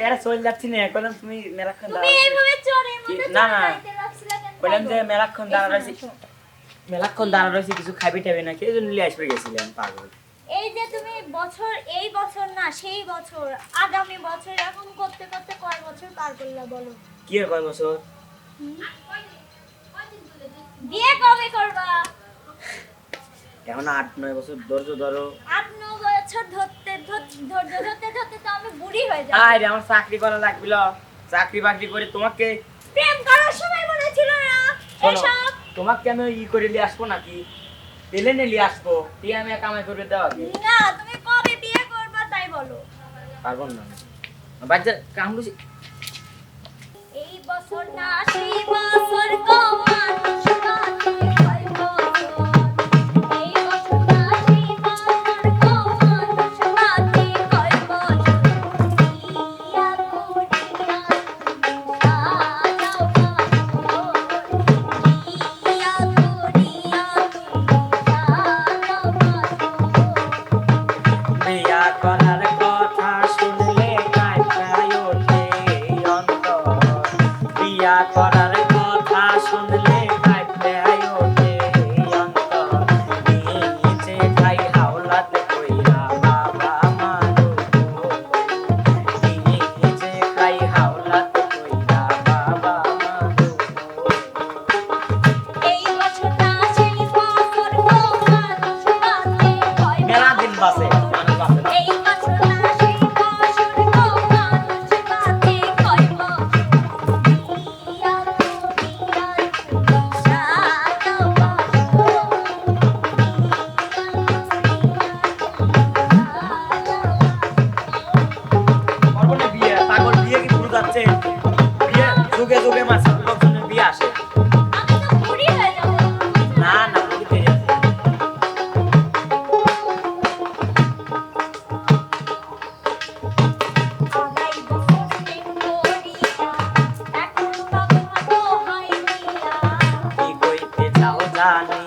এরা যাচ্ছি না তুমি না বললাম যে দাঁড়া মেলাক্ষণ দাঁড়া কিছু খাবি এই জন্য নিয়ে আসবে গেছিলাম এই যে তুমি বছর এই বছর না সেই বছর আগামী বছর করতে করতে বছর পার বলো? বছর? বিয়ে কবে করবা? এখন আট নয় বছর ধরো। আট নয় বছর ধরতে তোমাকে আমি ই করে নিয়ে আসব নাকি? পেলে নিয়ে আসব। তুই কামাই করে দেওয়া তুমি কবে বিয়ে তাই বলো। না। বাচ্চা কামড়ুছি। এই বছর না Dale.